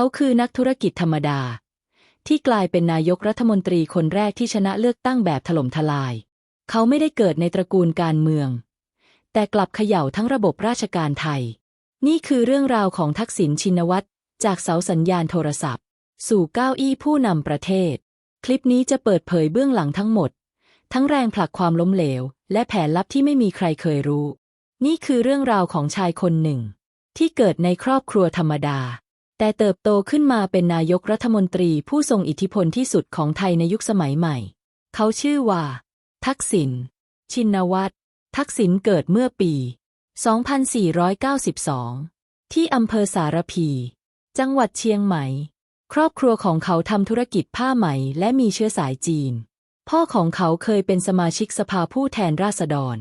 เขาคือนักธุรกิจธรรมดา ที่กลายเป็นนายกรัฐมนตรีคนแรกที่ชนะเลือกตั้งแบบถล่มทลาย เขาไม่ได้เกิดในตระกูลการเมือง แต่กลับเขย่าทั้งระบบราชการไทย นี่คือเรื่องราวของทักษิณชินวัตรจากเสาสัญญาณโทรศัพท์ สู่เก้าอี้ผู้นำประเทศ คลิปนี้จะเปิดเผยเบื้องหลังทั้งหมด ทั้งแรงผลักความล้มเหลว และแผนลับที่ไม่มีใครเคยรู้ นี่คือเรื่องราวของชายคนหนึ่ง ที่เกิดในครอบครัวธรรมดา แต่เติบโตขึ้นมาเป็นนายกรัฐมนตรีผู้ทรงอิทธิพลที่สุดของไทยในยุคสมัยใหม่ เขาชื่อว่า ทักษิณ ชินวัตร ทักษิณเกิดเมื่อปี 2492 ที่อำเภอสารพี จังหวัดเชียงใหม่ ครอบครัวของเขาทำธุรกิจผ้าไหมและมีเชื้อสายจีน พ่อของเขาเคยเป็นสมาชิกสภาผู้แทนราษฎร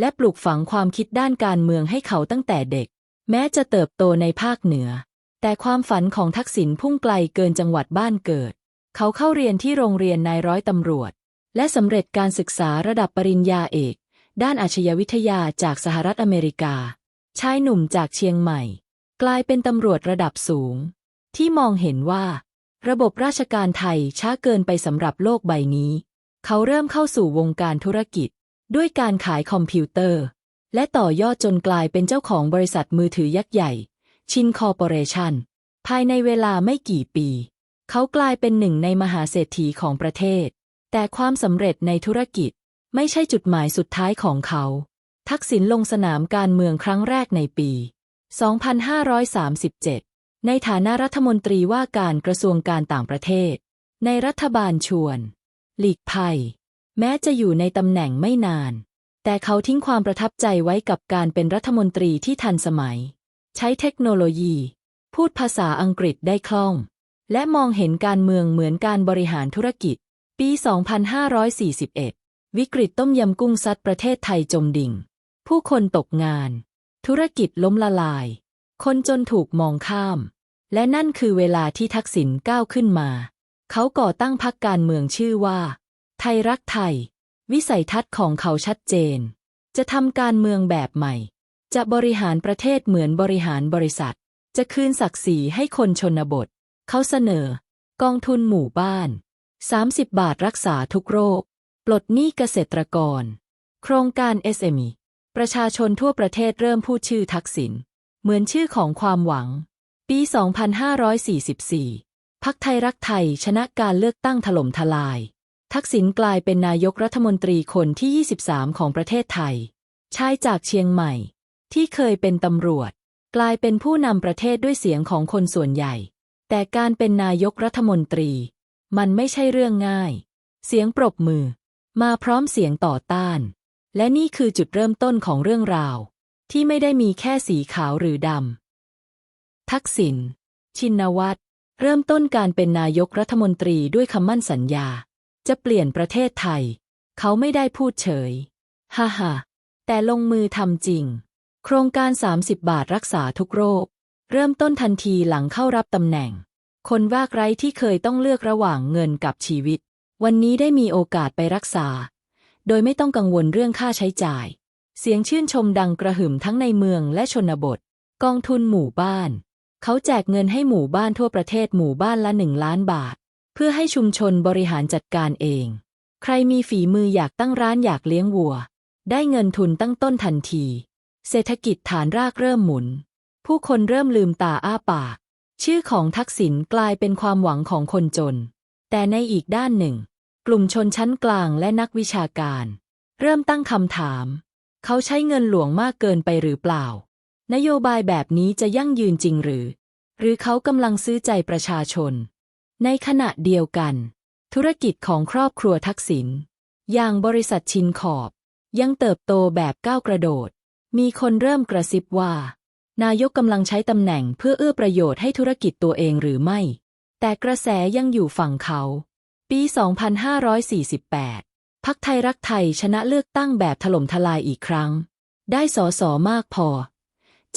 และปลูกฝังความคิดด้านการเมืองให้เขาตั้งแต่เด็ก แม้จะเติบโตในภาคเหนือ แต่ความฝันของทักษิณพุ่งไกลเกินจังหวัดบ้านเกิด เขาเข้าเรียนที่โรงเรียนนายร้อยตำรวจ และสำเร็จการศึกษาระดับปริญญาเอก ด้านอาชญาวิทยาจากสหรัฐอเมริกา ชายหนุ่มจากเชียงใหม่ กลายเป็นตำรวจระดับสูง ที่มองเห็นว่า ระบบราชการไทยช้าเกินไปสำหรับโลกใบนี้ เขาเริ่มเข้าสู่วงการธุรกิจ ด้วยการขายคอมพิวเตอร์ และต่อยอดจนกลายเป็นเจ้าของบริษัทมือถือยักษ์ใหญ่ ชินคอร์ปอเรชันภายในเวลาไม่กี่ปี เขากลายเป็นหนึ่งในมหาเศรษฐีของประเทศ แต่ความสำเร็จในธุรกิจไม่ใช่จุดหมายสุดท้ายของเขา ทักษิณลงสนามการเมืองครั้งแรกในปี 2537 ในฐานะรัฐมนตรีว่าการกระทรวงการต่างประเทศ ในรัฐบาลชวน หลีกภัย แม้จะอยู่ในตำแหน่งไม่นาน แต่เขาทิ้งความประทับใจไว้กับการเป็นรัฐมนตรีที่ทันสมัย ใช้เทคโนโลยี พูดภาษาอังกฤษได้คล่อง และมองเห็นการเมืองเหมือนการบริหารธุรกิจ ปี 2541 วิกฤตต้มยำกุ้งซัดประเทศไทยจมดิ่ง ผู้คนตกงาน ธุรกิจล้มละลาย คนจนถูกมองข้าม และนั่นคือเวลาที่ทักษิณก้าวขึ้นมา เขาก่อตั้งพรรคการเมืองชื่อว่า ไทยรักไทย วิสัยทัศน์ของเขาชัดเจน จะทำการเมืองแบบใหม่ จะบริหารประเทศเหมือนบริหารบริษัท จะคืนศักดิ์ศรีให้คนชนบท เขาเสนอ กองทุนหมู่บ้าน 30 บาทรักษาทุกโรค ปลดหนี้เกษตรกร โครงการ SME ประชาชนทั่วประเทศเริ่มพูดชื่อทักษิณเหมือนชื่อของความหวัง ปี 2544 พักไทยรักไทยชนะการเลือกตั้งถล่มทลาย ทักษิณกลายเป็นนายกรัฐมนตรีคนที่ 23 ของประเทศไทย ชายจากเชียงใหม่ ที่เคยเป็นตำรวจ กลายเป็นผู้นำประเทศด้วยเสียงของคนส่วนใหญ่ แต่การเป็นนายกรัฐมนตรี มันไม่ใช่เรื่องง่าย เสียงปรบมือ มาพร้อมเสียงต่อต้าน และนี่คือจุดเริ่มต้นของเรื่องราว ที่ไม่ได้มีแค่สีขาวหรือดำทักษิณชินวัตรเริ่มต้นการเป็นนายกรัฐมนตรีด้วยคำมั่นสัญญา จะเปลี่ยนประเทศไทย เขาไม่ได้พูดเฉย ฮ่าฮ่าแต่ลงมือทำจริง โครงการ 30 บาทรักษาทุกโรค เริ่มต้นทันทีหลังเข้ารับตำแหน่ง คนวากไร้ที่เคยต้องเลือกระหว่างเงินกับชีวิต วันนี้ได้มีโอกาสไปรักษา โดยไม่ต้องกังวลเรื่องค่าใช้จ่าย เสียงชื่นชมดังกระหึ่มทั้งในเมืองและชนบท กองทุนหมู่บ้าน เขาแจกเงินให้หมู่บ้านทั่วประเทศหมู่บ้านละหนึ่งล้านบาท เพื่อให้ชุมชนบริหารจัดการเอง ใครมีฝีมืออยากตั้งร้านอยากเลี้ยงวัว ได้เงินทุนตั้งต้นทันที เศรษฐกิจฐานรากเริ่มหมุน ผู้คนเริ่มลืมตาอ้าปาก ชื่อของทักษิณกลายเป็นความหวังของคนจน แต่ในอีกด้านหนึ่ง กลุ่มชนชั้นกลางและนักวิชาการ เริ่มตั้งคำถาม เขาใช้เงินหลวงมากเกินไปหรือเปล่า นโยบายแบบนี้จะยั่งยืนจริงหรือ หรือเขากำลังซื้อใจประชาชน ในขณะเดียวกัน ธุรกิจของครอบครัวทักษิณอย่างบริษัทชินขอบ ยังเติบโตแบบก้าวกระโดด มีคนเริ่มกระซิบว่า นายกกำลังใช้ตำแหน่งเพื่อเอื้อประโยชน์ให้ธุรกิจตัวเองหรือไม่ แต่กระแสยังอยู่ฝั่งเขา ปี 2548 พักไทยรักไทยชนะเลือกตั้งแบบถล่มทลายอีกครั้ง ได้สอสอมากพอ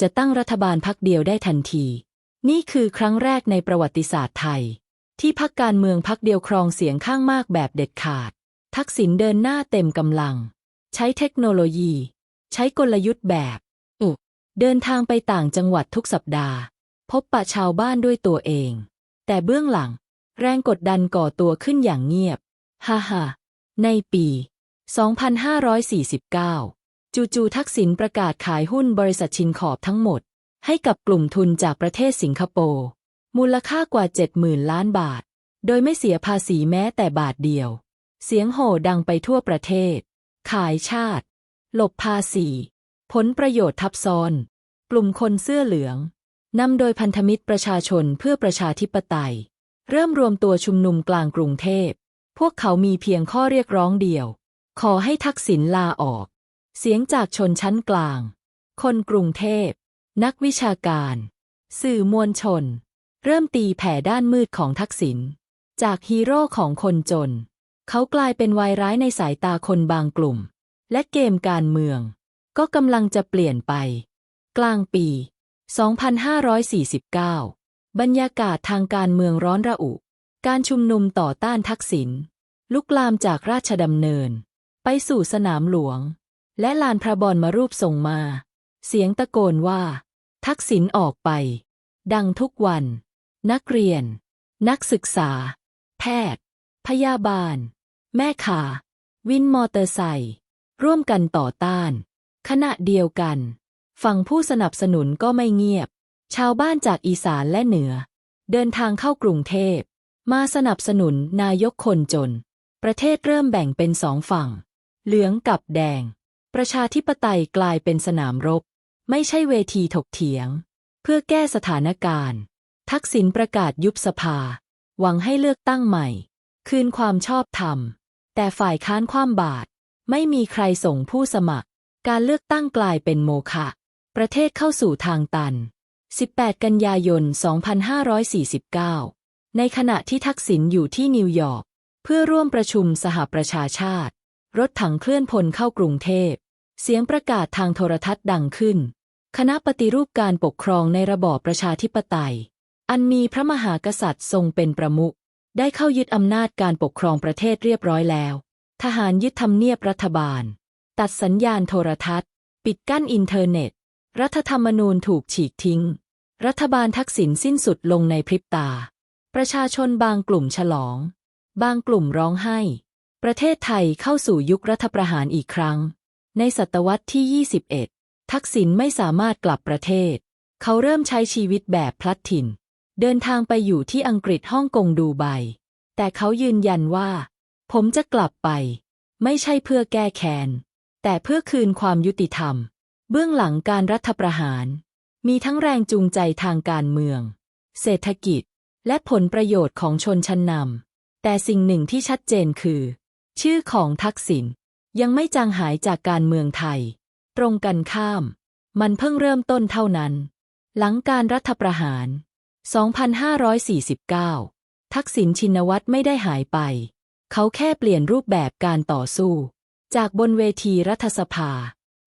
จะตั้งรัฐบาลพักเดียวได้ทันที นี่คือครั้งแรกในประวัติศาสตร์ไทย ที่พักการเมืองพักเดียวครองเสียงข้างมากแบบเด็ดขาด ทักษิณเดินหน้าเต็มกำลัง ใช้เทคโนโลยี ใช้กลยุทธ์แบบอุเดินทางไปต่างจังหวัดทุกสัปดาห์ พบปะชาวบ้านด้วยตัวเอง แต่เบื้องหลัง แรงกดดันก่อตัวขึ้นอย่างเงียบ ฮ่าฮ่าในปี 2549 จู่ๆทักษิณประกาศขายหุ้นบริษัทชินขอบทั้งหมด ให้กับกลุ่มทุนจากประเทศสิงคโปร์มูลค่ากว่า 70,000 ล้านบาท โดยไม่เสียภาษีแม้แต่บาทเดียว เสียงโห่ดังไปทั่วประเทศ ขายชาติ หลบภาษี ผลประโยชน์ทับซ้อน กลุ่มคนเสื้อเหลือง นำโดยพันธมิตรประชาชนเพื่อประชาธิปไตย เริ่มรวมตัวชุมนุมกลางกรุงเทพ พวกเขามีเพียงข้อเรียกร้องเดียว ขอให้ทักษิณลาออก เสียงจากชนชั้นกลาง คนกรุงเทพ นักวิชาการ สื่อมวลชน เริ่มตีแผ่ด้านมืดของทักษิณ จากฮีโร่ของคนจน เขากลายเป็นวายร้ายในสายตาคนบางกลุ่ม และเกมการเมือง ก็กำลังจะเปลี่ยนไป กลางปี 2549 บรรยากาศทางการเมืองร้อนระอุ การชุมนุมต่อต้านทักษิณลุกลามจากราชดำเนิน ไปสู่สนามหลวง และลานพระบรมรูปทรงมา เสียงตะโกนว่า ทักษิณออกไป ดังทุกวัน นักเรียน นักศึกษา แพทย์ พยาบาล แม่ขาวินมอเตอร์ไซค์ ร่วมกันต่อต้าน ขณะเดียวกัน ฝั่งผู้สนับสนุนก็ไม่เงียบ ชาวบ้านจากอีสานและเหนือ เดินทางเข้ากรุงเทพ มาสนับสนุนนายกคนจน ประเทศเริ่มแบ่งเป็นสองฝั่ง เหลืองกับแดง ประชาธิปไตยกลายเป็นสนามรบ ไม่ใช่เวทีถกเถียง เพื่อแก้สถานการณ์ ทักษิณประกาศยุบสภา หวังให้เลือกตั้งใหม่ คืนความชอบธรรม แต่ฝ่ายค้านความบาตร ไม่มีใครส่งผู้สมัคร การเลือกตั้งกลายเป็นโมฆะประเทศเข้าสู่ทางตัน 18 กันยายน 2549 ในขณะที่ทักษิณอยู่ที่นิวยอร์กเพื่อร่วมประชุมสหประชาชาติ รถถังเคลื่อนพลเข้ากรุงเทพ เสียงประกาศทางโทรทัศน์ดังขึ้น คณะปฏิรูปการปกครองในระบอบประชาธิปไตย อันมีพระมหากษัตริย์ทรงเป็นประมุขได้เข้ายึดอำนาจการปกครองประเทศเรียบร้อยแล้ว ทหารยึดทำเนียบรัฐบาล ตัดสัญญาณโทรทัศน์ ปิดกั้นอินเทอร์เน็ต รัฐธรรมนูญถูกฉีกทิ้ง รัฐบาลทักษิณสิ้นสุดลงในพริบตา ประชาชนบางกลุ่มฉลอง บางกลุ่มร้องไห้ ประเทศไทยเข้าสู่ยุครัฐประหารอีกครั้ง ในศตวรรษที่ 21 ทักษิณไม่สามารถกลับประเทศ เขาเริ่มใช้ชีวิตแบบพลัดถิ่น เดินทางไปอยู่ที่อังกฤษฮ่องกงดูไบแต่เขายืนยันว่า ผมจะกลับไป ไม่ใช่เพื่อแก้แค้น แต่เพื่อคืนความยุติธรรม เบื้องหลังการรัฐประหาร มีทั้งแรงจูงใจทางการเมือง เศรษฐกิจ และผลประโยชน์ของชนชั้นนำแต่สิ่งหนึ่งที่ชัดเจนคือ ชื่อของทักษิณยังไม่จางหายจากการเมืองไทย ตรงกันข้าม มันเพิ่งเริ่มต้นเท่านั้น หลังการรัฐประหาร 2549 ทักษิณชินวัตรไม่ได้หายไป เขาแค่เปลี่ยนรูปแบบการต่อสู้ จากบนเวทีรัฐสภา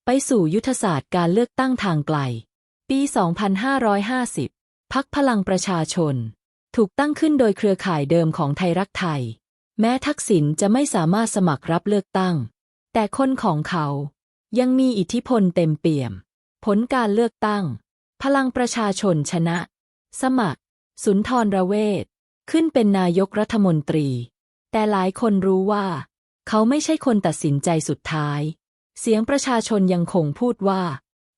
ไปสู่ยุทธศาสตร์การเลือกตั้งทางไกล ปี 2550 พักพลังประชาชน ถูกตั้งขึ้นโดยเครือข่ายเดิมของไทยรักไทย แม้ทักษิณจะไม่สามารถสมัครรับเลือกตั้ง แต่คนของเขายังมีอิทธิพลเต็มเปี่ยม ผลการเลือกตั้ง พลังประชาชนชนะ สมัคร สุนทรระเวทขึ้นเป็นนายกรัฐมนตรี แต่หลายคนรู้ว่า เขาไม่ใช่คนตัดสินใจสุดท้าย เสียงประชาชนยังคงพูดว่า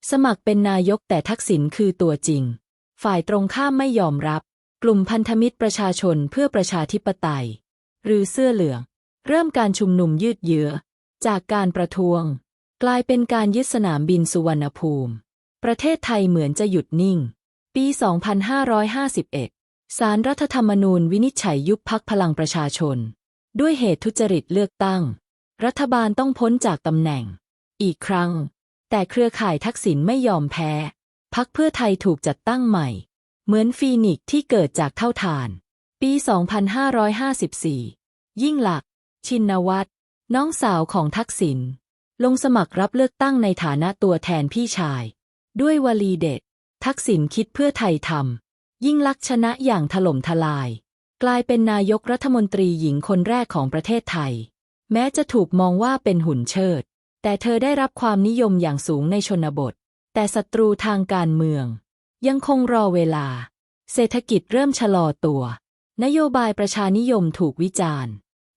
สมัครเป็นนายกแต่ทักษิณคือตัวจริง ฝ่ายตรงข้ามไม่ยอมรับ กลุ่มพันธมิตรประชาชนเพื่อประชาธิปไตย หรือเสื้อเหลือง เริ่มการชุมนุมยืดเยื้อ จากการประท้วง กลายเป็นการยึดสนามบินสุวรรณภูมิ ประเทศไทยเหมือนจะหยุดนิ่ง ปี 2551สารรัฐธรรมนูญวินิจฉัยยุบพักพลังประชาชน ด้วยเหตุทุจริตเลือกตั้ง รัฐบาลต้องพ้นจากตำแหน่ง อีกครั้ง แต่เครือข่ายทักษิณไม่ยอมแพ้ พักเพื่อไทยถูกจัดตั้งใหม่ เหมือนฟีนิกซ์ที่เกิดจากเท่าฐาน ปี 2554 ยิ่งหลัก ชินวัตรน้องสาวของทักษิณลงสมัครรับเลือกตั้งในฐานะตัวแทนพี่ชาย ด้วยวลีเด็ด ทักษิณคิดเพื่อไทยทำยิ่งลักษณ์ชนะอย่างถล่มทลาย กลายเป็นนายกรัฐมนตรีหญิงคนแรกของประเทศไทย แม้จะถูกมองว่าเป็นหุ่นเชิด แต่เธอได้รับความนิยมอย่างสูงในชนบท แต่ศัตรูทางการเมือง ยังคงรอเวลา เศรษฐกิจเริ่มชะลอตัว นโยบายประชานิยมถูกวิจารณ์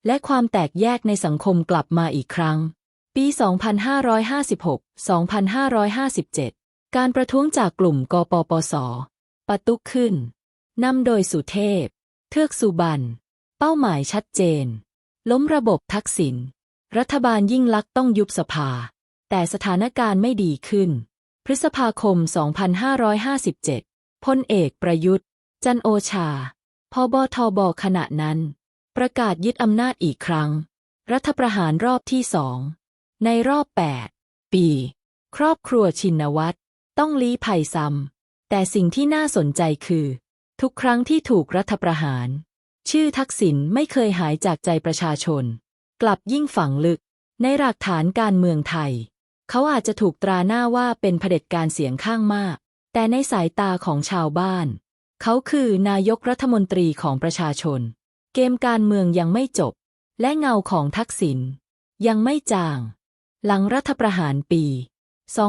และความแตกแยกในสังคมกลับมาอีกครั้ง ปี 2556-2557 การประท้วงจากกลุ่มกปปส ปะตุกขึ้นนำโดยสุเทพ เทือกสุบรรณเป้าหมายชัดเจน ล้มระบบทักษิณรัฐบาลยิ่งลักษณ์ต้องยุบสภา แต่สถานการณ์ไม่ดีขึ้น พฤษภาคม 2557พลเอกประยุทธ์ จันโอชาพบทบขณะนั้น ประกาศยึดอำนาจอีกครั้ง รัฐประหารรอบที่สอง ในรอบ 8 ปี ครอบครัวชินวัตรต้องลี้ภัยซ้ำแต่สิ่งที่น่าสนใจคือ ทุกครั้งที่ถูกรัฐประหาร ชื่อทักษิณไม่เคยหายจากใจประชาชน กลับยิ่งฝังลึก ในหลักฐานการเมืองไทย เขาอาจจะถูกตราหน้าว่าเป็นเผด็จการเสียงข้างมาก แต่ในสายตาของชาวบ้าน เขาคือนายกรัฐมนตรีของประชาชน เกมการเมืองยังไม่จบ และเงาของทักษิณยังไม่จาง หลังรัฐประหารปี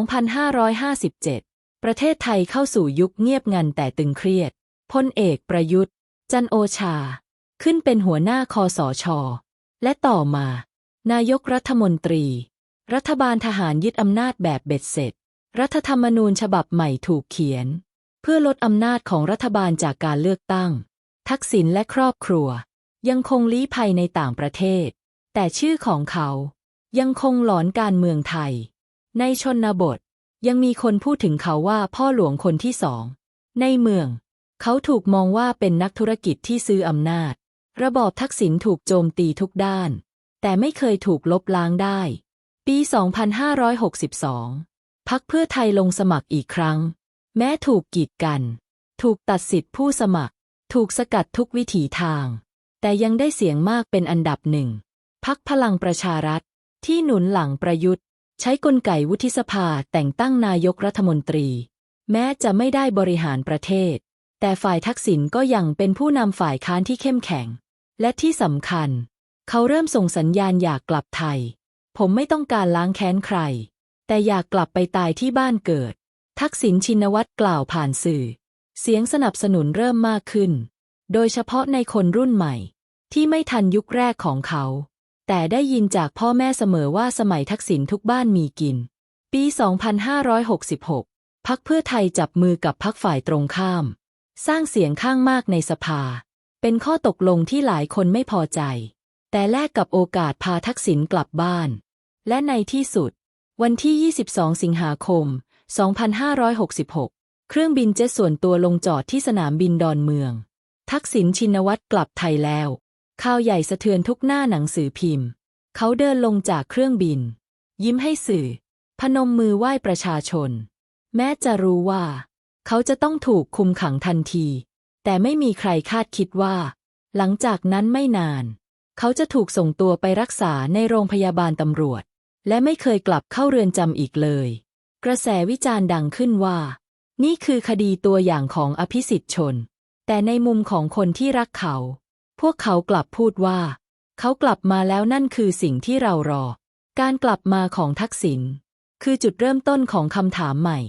2557 ประเทศไทยเข้าสู่ยุคเงียบงันแต่ตึงเครียด พลเอกประยุทธ์ จันโอชา ขึ้นเป็นหัวหน้าคอสอชอและต่อมา นายกรัฐมนตรี รัฐบาลทหารยึดอำนาจแบบเบ็ดเสร็จ รัฐธรรมนูญฉบับใหม่ถูกเขียน เพื่อลดอำนาจของรัฐบาลจากการเลือกตั้ง ทักษิณและครอบครัว ยังคงลี้ภัยในต่างประเทศ แต่ชื่อของเขา ยังคงหลอนการเมืองไทย ในชนบทยังมีคนพูดถึงเขาว่าพ่อหลวงคนที่สอง ในเมือง เขาถูกมองว่าเป็นนักธุรกิจที่ซื้ออำนาจ ระบอบทักษิณถูกโจมตีทุกด้าน แต่ไม่เคยถูกลบล้างได้ ปี 2562 พักเพื่อไทยลงสมัครอีกครั้ง แม้ถูกกีดกัน ถูกตัดสิทธิผู้สมัคร ถูกสกัดทุกวิถีทาง แต่ยังได้เสียงมากเป็นอันดับหนึ่ง พักพลังประชารัฐ ที่หนุนหลังประยุทธ์ ใช้กลไกวุฒิสภาแต่งตั้งนายกรัฐมนตรี แม้จะไม่ได้บริหารประเทศ แต่ฝ่ายทักษิณก็ยังเป็นผู้นำฝ่ายค้านที่เข้มแข็ง และที่สำคัญ เขาเริ่มส่งสัญญาณอยากกลับไทย ผมไม่ต้องการล้างแค้นใคร แต่อยากกลับไปตายที่บ้านเกิด ทักษิณชินวัตรกล่าวผ่านสื่อ เสียงสนับสนุนเริ่มมากขึ้น โดยเฉพาะในคนรุ่นใหม่ ที่ไม่ทันยุคแรกของเขา แต่ได้ยินจากพ่อแม่เสมอว่าสมัยทักษิณทุกบ้านมีกิน ปี 2566 พักเพื่อไทยจับมือกับพักฝ่ายตรงข้าม สร้างเสียงข้างมากในสภา เป็นข้อตกลงที่หลายคนไม่พอใจ แต่แลกกับโอกาสพาทักษิณกลับบ้าน และในที่สุด วันที่ 22 สิงหาคม 2566 เครื่องบินเจ็ตส่วนตัวลงจอดที่สนามบินดอนเมือง ทักษิณชินวัตรกลับไทยแล้ว ข่าวใหญ่สะเทือนทุกหน้าหนังสือพิมพ์ เขาเดินลงจากเครื่องบิน ยิ้มให้สื่อ พนมมือไหว้ประชาชน แม้จะรู้ว่า เขาจะต้องถูกคุมขังทันที แต่ไม่มีใครคาดคิดว่า หลังจากนั้นไม่นาน เขาจะถูกส่งตัวไปรักษาในโรงพยาบาลตำรวจ และไม่เคยกลับเข้าเรือนจำอีกเลย กระแสวิจารณ์ดังขึ้นว่า นี่คือคดีตัวอย่างของอภิสิทธิ์ชน แต่ในมุมของคนที่รักเขา พวกเขากลับพูดว่า เขากลับมาแล้วนั่นคือสิ่งที่เรารอ การกลับมาของทักษิณคือจุดเริ่มต้นของคำถามใหม่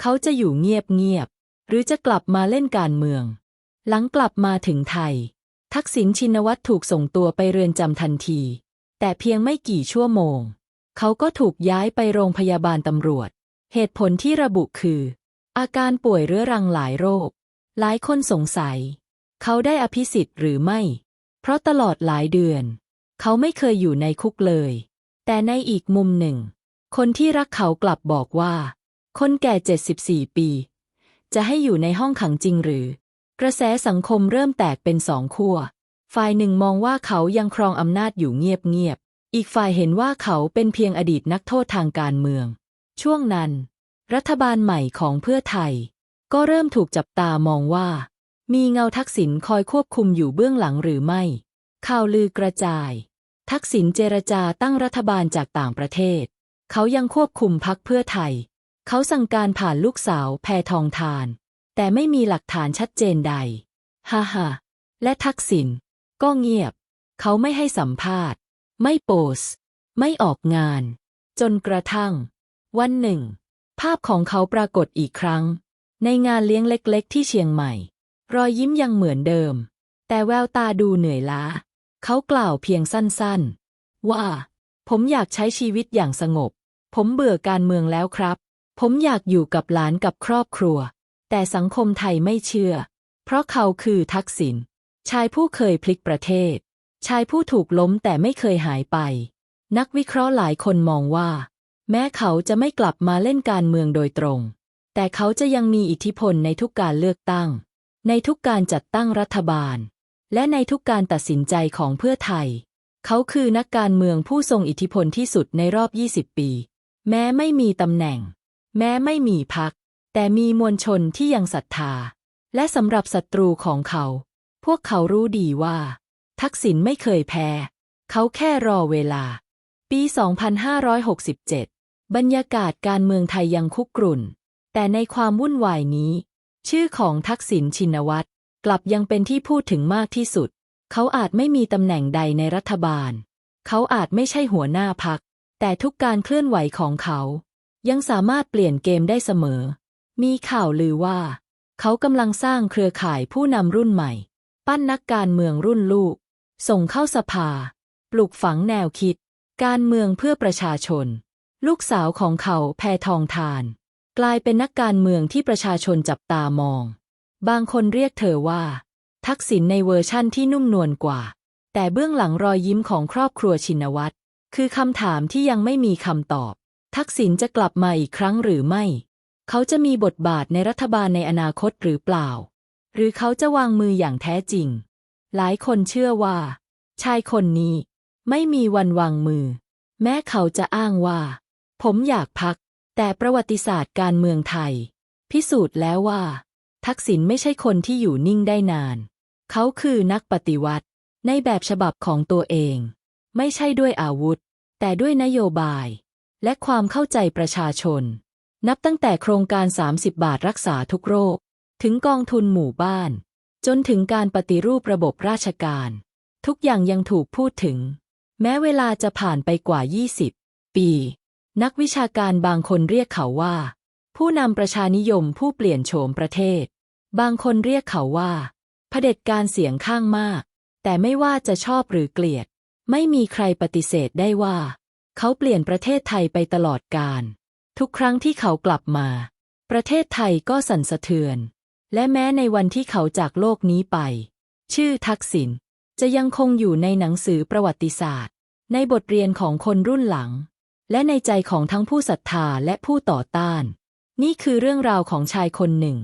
เขาจะอยู่เงียบๆหรือจะกลับมาเล่นการเมือง หลังกลับมาถึงไทย ทักษิณชินวัตรถูกส่งตัวไปเรือนจำทันที แต่เพียงไม่กี่ชั่วโมง เขาก็ถูกย้ายไปโรงพยาบาลตำรวจ เหตุผลที่ระบุคือ อาการป่วยเรื้อรังหลายโรค หลายคนสงสัย เขาได้อภิสิทธิ์หรือไม่ เพราะตลอดหลายเดือน เขาไม่เคยอยู่ในคุกเลย แต่ในอีกมุมหนึ่ง คนที่รักเขากลับบอกว่า คนแก่ 74 ปี จะให้อยู่ในห้องขังจริงหรือ กระแสสังคมเริ่มแตกเป็นสองขั้ว ฝ่ายหนึ่งมองว่าเขายังครองอำนาจอยู่เงียบๆ อีกฝ่ายเห็นว่าเขาเป็นเพียงอดีตนักโทษทางการเมือง ช่วงนั้น รัฐบาลใหม่ของเพื่อไทย ก็เริ่มถูกจับตามองว่า มีเงาทักษิณคอยควบคุมอยู่เบื้องหลังหรือไม่ ข่าวลือกระจาย ทักษิณเจรจาตั้งรัฐบาลจากต่างประเทศ เขายังควบคุมพักเพื่อไทย เขาสั่งการผ่านลูกสาวแพทองทาน แต่ไม่มีหลักฐานชัดเจนใด ฮ่าฮ่าและทักษิณก็เงียบ เขาไม่ให้สัมภาษณ์ ไม่โพสไม่ออกงาน จนกระทั่ง วันหนึ่ง ภาพของเขาปรากฏอีกครั้ง ในงานเลี้ยงเล็ก ๆ ที่เชียงใหม่ รอยยิ้มยังเหมือนเดิม แต่แววตาดูเหนื่อยล้า เขากล่าวเพียงสั้น ๆ ว่า ผมอยากใช้ชีวิตอย่างสงบ ผมเบื่อการเมืองแล้วครับ ผมอยากอยู่กับหลานกับครอบครัว แต่สังคมไทยไม่เชื่อ เพราะเขาคือทักษิณชายผู้เคยพลิกประเทศ ชายผู้ถูกล้มแต่ไม่เคยหายไป นักวิเคราะห์หลายคนมองว่า แม้เขาจะไม่กลับมาเล่นการเมืองโดยตรง แต่เขาจะยังมีอิทธิพลในทุกการเลือกตั้ง ในทุกการจัดตั้งรัฐบาล และในทุกการตัดสินใจของเพื่อไทย เขาคือนักการเมืองผู้ทรงอิทธิพลที่สุดในรอบ 20 ปี แม้ไม่มีตำแหน่ง แม้ไม่มีพัก แต่มีมวลชนที่ยังศรัทธา และสำหรับศัตรูของเขา พวกเขารู้ดีว่า ทักษิณไม่เคยแพ้ เขาแค่รอเวลา ปี 2567 บรรยากาศการเมืองไทยยังคุกรุ่น แต่ในความวุ่นวายนี้ ชื่อของทักษิณชินวัตรกลับยังเป็นที่พูดถึงมากที่สุด เขาอาจไม่มีตำแหน่งใดในรัฐบาล เขาอาจไม่ใช่หัวหน้าพัก แต่ทุกการเคลื่อนไหวของเขา ยังสามารถเปลี่ยนเกมได้เสมอ มีข่าวลือว่า เขากำลังสร้างเครือข่ายผู้นำรุ่นใหม่ ปั้นนักการเมืองรุ่นลูก ส่งเข้าสภา ปลูกฝังแนวคิด การเมืองเพื่อประชาชน ลูกสาวของเขาแพทองทาน กลายเป็นนักการเมืองที่ประชาชนจับตามอง บางคนเรียกเธอว่า ทักษิณในเวอร์ชั่นที่นุ่มนวลกว่า แต่เบื้องหลังรอยยิ้มของครอบครัวชินวัตรคือคำถามที่ยังไม่มีคำตอบ ทักษิณจะกลับมาอีกครั้งหรือไม่ เขาจะมีบทบาทในรัฐบาลในอนาคตหรือเปล่า หรือเขาจะวางมืออย่างแท้จริง หลายคนเชื่อว่า ชายคนนี้ไม่มีวันวางมือ แม้เขาจะอ้างว่า ผมอยากพัก แต่ประวัติศาสตร์การเมืองไทย พิสูจน์แล้วว่า ทักษิณไม่ใช่คนที่อยู่นิ่งได้นาน เขาคือนักปฏิวัติ ในแบบฉบับของตัวเอง ไม่ใช่ด้วยอาวุธ แต่ด้วยนโยบาย และความเข้าใจประชาชน นับตั้งแต่โครงการ 30 บาทรักษาทุกโรค ถึงกองทุนหมู่บ้าน จนถึงการปฏิรูประบบราชการ ทุกอย่างยังถูกพูดถึง แม้เวลาจะผ่านไปกว่า 20 ปี นักวิชาการบางคนเรียกเขาว่า ผู้นำประชานิยมผู้เปลี่ยนโฉมประเทศ บางคนเรียกเขาว่าเผด็จการเสียงข้างมาก แต่ไม่ว่าจะชอบหรือเกลียด ไม่มีใครปฏิเสธได้ว่า เขาเปลี่ยนประเทศไทยไปตลอดกาลทุกครั้งที่เขากลับมา ประเทศไทยก็สั่นสะเทือน และแม้ในวันที่เขาจากโลกนี้ไป ชื่อทักษิณจะยังคงอยู่ในหนังสือประวัติศาสตร์ ในบทเรียนของคนรุ่นหลัง และในใจของทั้งผู้ศรัทธาและผู้ต่อต้าน นี่คือเรื่องราวของชายคนหนึ่ง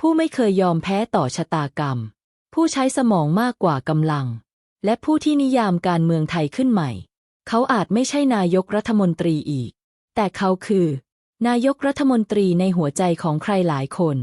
ผู้ไม่เคยยอมแพ้ต่อชะตากรรม ผู้ใช้สมองมากกว่ากำลัง และผู้ที่นิยามการเมืองไทยขึ้นใหม่ เขาอาจไม่ใช่นายกรัฐมนตรีอีก แต่เขาคือ นายกรัฐมนตรีในหัวใจของใครหลายคน